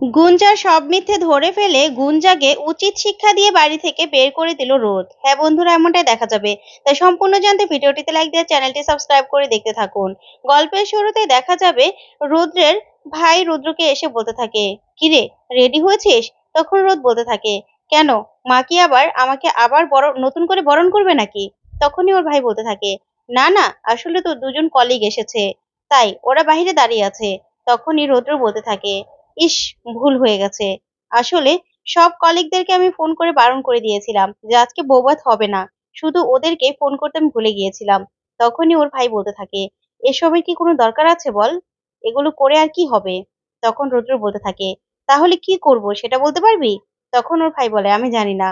গুঞ্জার সব মিথ্যে ধরে ফেলে গুঞ্জাকে উচিত শিক্ষা দিয়ে বাড়ি থেকে বের করে দিল রোদ। হ্যাঁ বন্ধুরা, এমনটাই দেখা যাবে। তাই সম্পূর্ণ জানতে ভিডিওটিতে লাইক দিয়ে চ্যানেলটি সাবস্ক্রাইব করে দেখতে থাকুন। গল্পের শুরুতে দেখা যাবে রুদ্রের ভাই রুদ্রকে এসে বলতে থাকে, কিরে রেডি হয়েছিস? তখন রোদ বলতে থাকে, কেন? মা কি আবার আমাকে আবার বড়, নতুন করে বরণ করবে নাকি? তখনই ওর ভাই বলতে থাকে, না না, আসলে তো দুজন কলিগ এসেছে। তাই, ওরা বাইরে দাঁড়িয়ে আছে। তখনই রৌদ্র বলতে থাকে ইস, ভুল হয়ে গেছে। আসলে সব কলিগদেরকে আমি ফোন করে বারণ করে দিয়েছিলাম যে, আজকে বৌভাত হবে না। শুধু ওদেরকে ফোন করতে আমি ভুলে গিয়েছিলাম। তখনই ওর ভাই বলতে থাকে, এসবের কি কোনো দরকার আছে বল? এগুলো করে আর কি হবে? তখন রুদ্র বলতে থাকে, তাহলে কি করব, সেটা বলতে পারবি? তখন ওর ভাই বলে, আমি জানি না।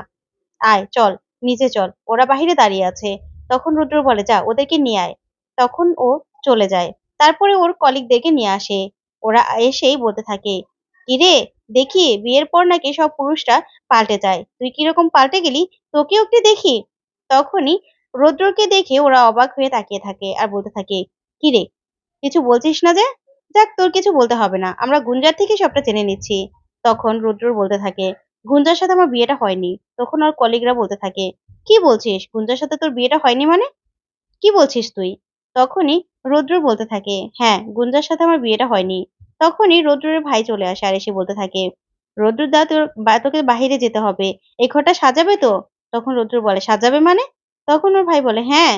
আয়, চল, নিচে চল, ওরা বাহিরে দাঁড়িয়ে আছে। তখন রুদ্র বলে, যা, ওদেরকে নিয়ে আয়। তখন ও চলে যায়। তারপরে ওর কলিগদেরকে নিয়ে আসে। ওরা এসেই বলতে থাকে কিরে, দেখি বিয়ের পর নাকি সব পুরুষরা পাল্টে যায়। তুই কীরকম পাল্টে গেলি? তোকেও একটু দেখি? তখনই রৌদ্রকে দেখে ওরা অবাক হয়ে তাকিয়ে থাকে আর বলতে থাকে, কিরে, কিছু বলছিস না যে? যাক, তোর কিছু বলতে হবে না। আমরা গুঞ্জার থেকে সবটা জেনে নিচ্ছি। তখন রুদ্র বলতে থাকে, গুঞ্জার সাথে আমার বিয়েটা হয়নি। তখন ওর কলিগরা বলতে থাকে, কি বলছিস? গুঞ্জার সাথে তোর বিয়েটা হয়নি মানে? কি বলছিস তুই? তখনই রৌদ্র বলতে থাকে হ্যাঁ গুঞ্জার সাথে আমার বিয়েটা হয়নি। তখনই রৌদ্রের ভাই চলে আসে আর এসে বলতে থাকে, রৌদ্র দা, তোর তোকে বাহিরে যেতে হবে। এই ঘরটা সাজাবে তো? তখন রৌদ্র বলে, সাজাবে মানে? তখন ওর ভাই বলে হ্যাঁ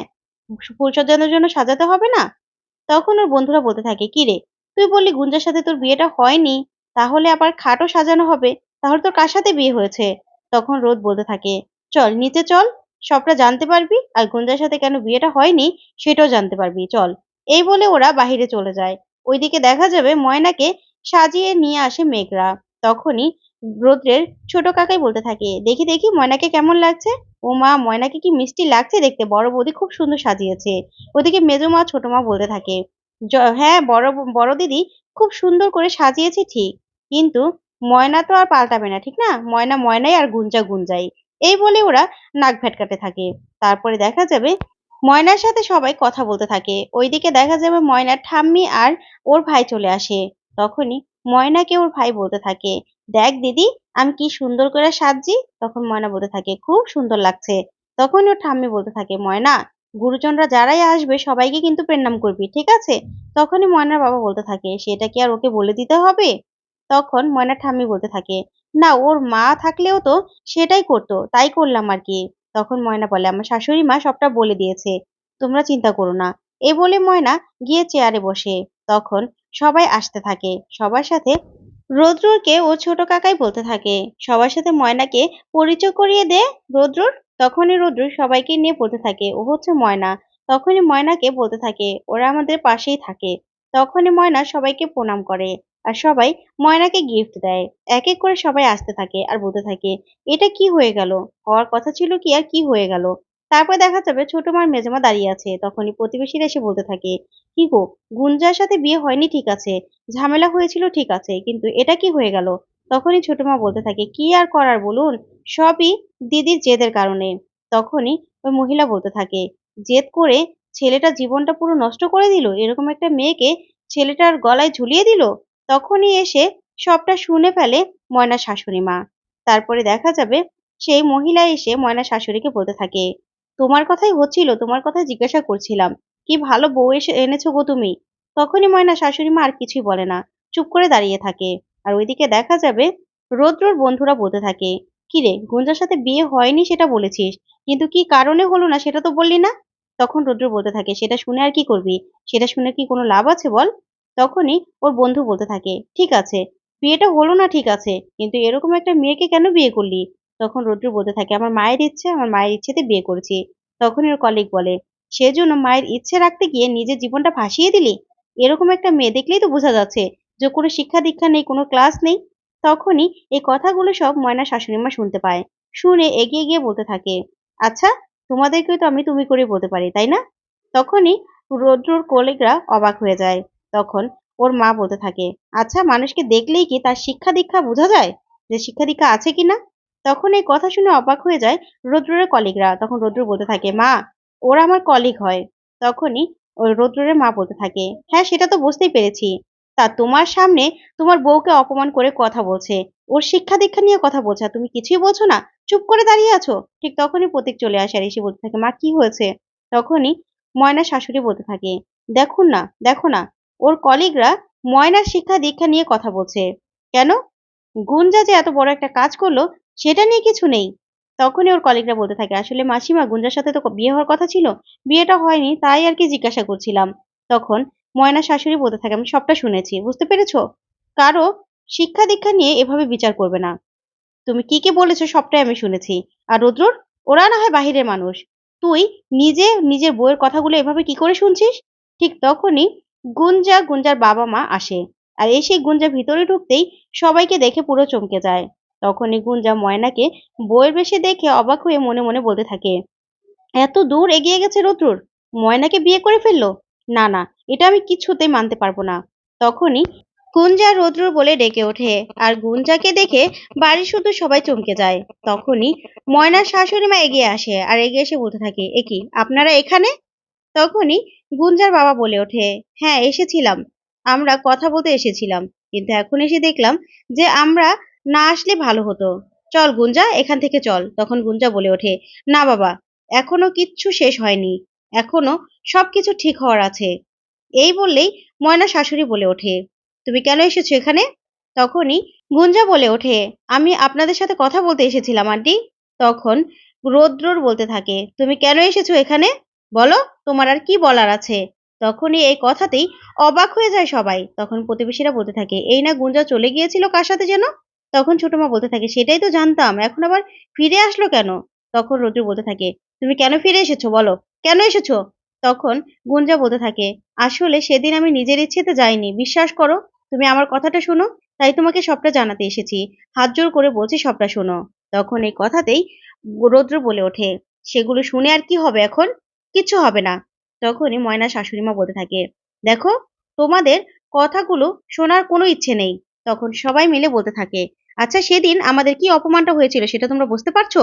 ফুল সাজানোর জন্য সাজাতে হবে না? তখন ওর বন্ধুরা বলতে থাকে, কি রে, তুই বললি গুঞ্জার সাথে তোর বিয়েটা হয়নি, তাহলে আবার খাটও সাজানো হবে, তাহলে তোর কার সাথে বিয়ে হয়েছে? তখন রোদ বলতে থাকে, চল, নিচে চল, সবটা জানতে পারবি, আর গুঞ্জার সাথে কেন বিয়েটা হয়নি, সেটাও জানতে পারবি, চল। এই বলে ওরা বাহিরে চলে যায়। ওইদিকে দেখা যাবে ময়নাকে সাজিয়ে নিয়ে আসে মেঘরা। তখনই রৌদ্রের ছোট কাকাই বলতে থাকে, দেখি দেখি ময়নাকে কেমন লাগছে? ও মা ময়নাকে কি মিষ্টি লাগছে দেখতে? বড় বৌদি খুব সুন্দর সাজিয়েছে। ওদিকে মেজো মা, ছোট মা বলতে থাকে হ্যাঁ বড় বড় দিদি খুব সুন্দর করে সাজিয়েছে ঠিক, কিন্তু ময়না তো আর পাল্টাবে না, ঠিক না? ময়না ময়নাই আর গুঞ্জা গুঞ্জাই। এই বলে ওরা নাক ভেটকাতে থাকে। তারপরে দেখা যাবে ময়নার সাথে সবাই কথা বলতে থাকে। ওইদিকে দেখা যাবে ময়নার ঠাম্মি আর ওর ভাই চলে আসে। তখনই ময়নাকে ওর ভাই বলতে থাকে, দেখ দিদি, আমি কি সুন্দর করে সাজছি? তখন ময়না বলতে থাকে, খুব সুন্দর লাগছে। তখন ওর ঠাম্মি বলতে থাকে, ময়না, গুরুজনরা যারাই আসবে সবাইকে কিন্তু প্রণাম করবি, ঠিক আছে? তখনই ময়নার বাবা বলতে থাকে, সেটা কি আর ওকে বলে দিতে হবে? তখন ময়নার ঠাম্মি বলতে থাকে, না, ওর মা থাকলেও তো সেটাই করতো, তাই করলাম আর কি। তখন ময়না বলে, আমার শাশুড়ি মা সবটা বলে দিয়েছে, তোমরা চিন্তা করো না। এ বলে ময়না গিয়ে চেয়ারে বসে। তখন সবাই আসতে থাকে। সবার সাথে রৌদ্রকে ও ছোট কাকাই বলতে থাকে। সবার সাথে ময়নাকে পরিচয় করিয়ে দে রৌদ্রর। তখনই রৌদ্র সবাইকে নিয়ে বলতে থাকে, ও হচ্ছে ময়না। তখনই ময়নাকে বলতে থাকে, ওরা আমাদের পাশেই থাকে। তখনই ময়না সবাইকে প্রণাম করে। আর সবাই ময়নাকে গিফট দেয়। এক এক করে সবাই আসতে থাকে আর বলতে থাকে, এটা কি হয়ে গেল? হওয়ার কথা ছিল কি আর কি হয়ে গেল? তারপর দেখা যাবে ছোট মার মেজমা দাঁড়িয়ে আছে। তখনই প্রতিবেশীরা এসে বলতে থাকে, কি গো, গুঞ্জার সাথে বিয়ে হয়নি ঠিক আছে? ঝামেলা হয়েছিল ঠিক আছে, কিন্তু এটা কি হয়ে গেল? তখনই ছোট মা বলতে থাকে, কি আর করার বলুন? সবই দিদির জেদের কারণে। তখনই ওই মহিলা বলতে থাকে, জেদ করে ছেলেটা জীবনটা পুরো নষ্ট করে দিল? এরকম একটা মেয়েকে ছেলেটার গলায় ঝুলিয়ে দিল? তখনই এসে সবটা শুনে ফেলে ময়না শাশুড়ি মা। তারপরে দেখা যাবে সেই মহিলা এসে ময়না শাশুড়িকে বলতে থাকে, তোমার কথাই হচ্ছিল, তোমার কথা জিজ্ঞাসা করছিলাম। কি ভালো বউ এসে এনেছো গো তুমি? তখনই ময়না শাশুড়ি মা আর কিছুই বলে না, চুপ করে দাঁড়িয়ে থাকে। আর ওইদিকে দেখা যাবে রৌদ্রর বন্ধুরা বলতে থাকে কিরে গুঞ্জার সাথে বিয়ে হয়নি সেটা বলেছিস, কিন্তু কি কারণে হলো না সেটা তো বললি না? তখন রৌদ্র বলতে থাকে, সেটা শুনে আর কি করবি? সেটা শুনে কি কোনো লাভ আছে বল? তখনই ওর বন্ধু বলতে থাকে, ঠিক আছে, বিয়েটা হলো না ঠিক আছে, কিন্তু এরকম একটা মেয়েকে কেন বিয়ে করলি? তখন রৌদ্র বলতে থাকে, আমার মায়ের ইচ্ছে, আমার মায়ের ইচ্ছেতে বিয়ে করেছি। তখনই ওর কলিগ বলে, সেজন্য মায়ের ইচ্ছে রাখতে গিয়ে নিজের জীবনটা ভাসিয়ে দিলি? এরকম একটা মেয়ে দেখলেই তো বোঝা যাচ্ছে যে কোনো শিক্ষা দীক্ষা নেই, কোনো ক্লাস নেই। তখনই এই কথাগুলো সব ময়না শাশুড়ি মা শুনতে পায়, শুনে এগিয়ে গিয়ে বলতে থাকে আচ্ছা তোমাদেরকেও তো আমি তুমি করে বলতে পারি, তাই না? তখনই রৌদ্রর কলিগরা অবাক হয়ে যায়। তখন ওর মা বলতে থাকে আচ্ছা মানুষকে দেখলেই কি তার শিক্ষা দীক্ষা বোঝা যায়? যে শিক্ষা দীক্ষা আছে কিনা তখন এই কথা শুনে অবাক হয়ে যায় রৌদ্রের কলিগরা। তখন রৌদ্র বলতে থাকে, মা, ওরা আমার কলিগ হয়। তখনই ওই রৌদ্রের মা বলতে থাকে হ্যাঁ সেটা তো বুঝতেই পেরেছি। তা তোমার সামনে তোমার বউকে অপমান করে কথা বলছে। ওর শিক্ষা দীক্ষা নিয়ে কথা বলছে তুমি কিছুই বলছো না? চুপ করে দাঁড়িয়ে আছো? ঠিক তখনই প্রতীক চলে আসে আর এসে বলতে থাকে, মা, কি হয়েছে? তখনই ময়না শাশুড়ি বলতে থাকে, দেখুন না, দেখো না ওর কলিগরা ময়নার শিক্ষা দীক্ষা নিয়ে কথা বলছে। কেন? গুঞ্জা যে এত বড় একটা কাজ করল, সেটা নিয়ে কিছু নেই। তখনই ওর কলিগরা বলতে থাকে, আসলে মাসিমা, গুঞ্জার সাথে তো বিয়ে হওয়ার কথা ছিল, বিয়েটা হয়নি, তাই আর কি জিজ্ঞাসা করছিলাম। তখন ময়না শাশুড়ি বলতে থাকে, আমি সবটা শুনেছি, বুঝতে পেরেছ? কারও শিক্ষা দীক্ষা নিয়ে এভাবে বিচার করবে না। তুমি কি কি বলেছ সবটাই আমি শুনেছি। আর রুদ্রর? ওরা না হয় বাহিরের মানুষ। তুই নিজে নিজের বইয়ের কথাগুলো এভাবে কি করে শুনছিস? ঠিক তখনই গুঞ্জা গুঞ্জার বাবা মা আসে। আর এসে গুঞ্জা ভিতরে ঢুকতেই সবাইকে দেখে পুরো চমকে যায়। তখনই গুঞ্জা ময়নাকে বইয়ের বেশে দেখে অবাক হয়ে মনে মনে বলতে থাকে, এত দূর এগিয়ে গেছে রুদ্রুর, ময়নাকে বিয়ে করে ফেলল? না না, এটা আমি কিছুতেই মানতে পারব না। তখনই গুঞ্জা রুদ্রুর বলে ডেকে ওঠে আর গুঞ্জাকে দেখে বাড়ির শুধু সবাই চমকে যায়। তখনই ময়নার শাশুড়ি মা এগিয়ে আসে আর এগিয়ে এসে বলতে থাকে, এ কি, আপনারা এখানে? তখনই গুঞ্জার বাবা বলে ওঠে হ্যাঁ এসেছিলাম। আমরা কথা বলতে এসেছিলাম, কিন্তু এখন এসে দেখলাম যে আমরা না আসলে ভালো হতো। চল গুঞ্জা, এখান থেকে চল। তখন গুঞ্জা বলে ওঠে, না বাবা, এখনও কিচ্ছু শেষ হয়নি। এখনও সবকিছু ঠিক হওয়ার আছে। এই বললেই ময়না শাশুড়ি বলে ওঠে, তুমি কেন এসেছ এখানে? তখনই গুঞ্জা বলে ওঠে, আমি আপনাদের সাথে কথা বলতে এসেছিলাম, আন্টি। তখন রৌদ্রর বলতে থাকে, তুমি কেন এসেছ এখানে? বলো, তোমার আর কি বলার আছে? তখনই এই কথাতেই অবাক হয়ে যায় সবাই। তখন প্রতিবেশীরা বলতে থাকে, এই না গুঞ্জা চলে গিয়েছিল কার সাথে যেন? তখন ছোট মা বলতে থাকে, সেটাই তো জানতাম, এখন আবার ফিরে আসলো কেন? তখন রোদ্র বলতে থাকে, তুমি কেন ফিরে এসেছ বলো? কেন এসেছ? তখন গুঞ্জা বলতে থাকে, আসলে সেদিন আমি নিজের ইচ্ছেতে যাইনি, বিশ্বাস করো, তুমি আমার কথাটা শোনো, তাই তোমাকে সবটা জানাতে এসেছি, হাত জোর করে বলছি সবটা শোনো। তখন এই কথাতেই রৌদ্র বলে ওঠে, সেগুলো শুনে আর কি হবে এখন? কিচ্ছু হবে না। তখনই ময়না শাশুড়ি মা বলতে থাকে, দেখো, তোমাদের কথাগুলো শোনার কোনো ইচ্ছে নেই। তখন সবাই মিলে বলতে থাকে আচ্ছা সেদিন আমাদের কি অপমানটা হয়েছিল সেটা তোমরা বুঝতে পারছ?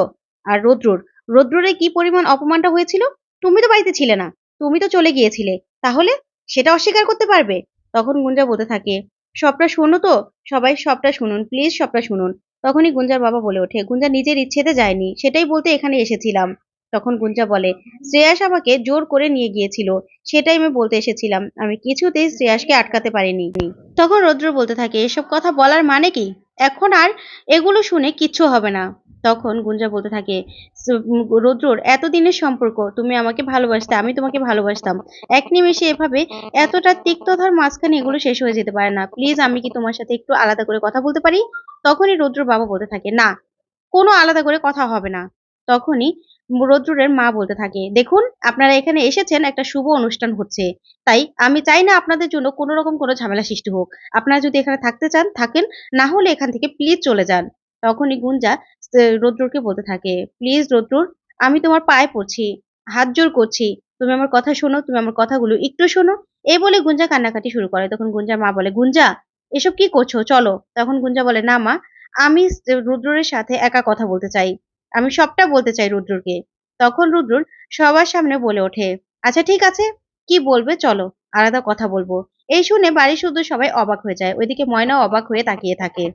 আর রৌদ্রুর, রৌদ্রের কি পরিমাণ অপমানটা হয়েছিল? তুমি তো বাড়িতে ছিলে না, তুমি তো চলে গিয়েছিলে, তাহলে সেটা অস্বীকার করতে পারবে? তখন গুঞ্জা বলতে থাকে, সবটা শোনো তো, সবাই সবটা শুনুন প্লিজ সবটা শুনুন। তখনই গুঞ্জার বাবা বলে ওঠে, গুঞ্জা নিজের ইচ্ছেতে যায়নি, সেটাই বলতে এখানে এসেছিলাম। তখন গুঞ্জা বলে, শ্রেয়াস আমাকে জোর করে নিয়ে গিয়েছিল, সেটাই আমি বলতে এসেছিলাম। আমি কিছুতেই শ্রেয়াসকে আটকাতে পারিনি। তখন রৌদ্র বলতে থাকে, এসব কথা বলার মানে কি? এখন আর এগুলো শুনে কিচ্ছু হবে না। তখন গুঞ্জা বলতে থাকে রৌদ্রর, এতদিনের সম্পর্ক, তুমি আমাকে ভালোবাসতে, আমি তোমাকে ভালোবাসতাম। এক নিমেষে এভাবে এতটা তিক্ততার মাঝখানে এগুলো শেষ হয়ে যেতে পারে না। প্লিজ, আমি কি তোমার সাথে একটু আলাদা করে কথা বলতে পারি? তখনই রৌদ্র বাবা বলতে থাকে, না, কোনো আলাদা করে কথা হবে না। তখনই রৌদ্রের মা বলতে থাকে, দেখুন, আপনারা এখানে এসেছেন, একটা শুভ অনুষ্ঠান হচ্ছে। তাই আমি চাই না আপনাদের জন্য কোনো রকম কোনো ঝামেলা সৃষ্টি হোক। আপনারা যদি এখানে থাকতে চান, থাকেন। না হলে এখান থেকে প্লিজ চলে যান। তখনই গুঞ্জা রৌদ্রকে বলতে থাকে প্লিজ রৌদ্রুর, আমি তোমার পায়ে পড়ছি, হাত জোর করছি। তুমি আমার কথা শোনো, তুমি আমার কথাগুলো একটু শোনো। এই বলে গুঞ্জা কান্নাকাটি শুরু করে। তখন গুঞ্জার মা বলে, গুঞ্জা, এসব কি করছ? চলো। তখন গুঞ্জা বলে, না মা, আমি রুদ্রের সাথে একা কথা বলতে চাই। আমি সবটা বলতে চাই রুদ্রকে। তখন রুদ্রুর সবার সামনে বলে ওঠে আচ্ছা ঠিক আছে, কি বলবে চলো, আলাদা কথা বলব। এই শুনে বাড়ির শুদ্ধ সবাই অবাক হয়ে যায়। ওইদিকে ময়না অবাক হয়ে তাকিয়ে থাকে।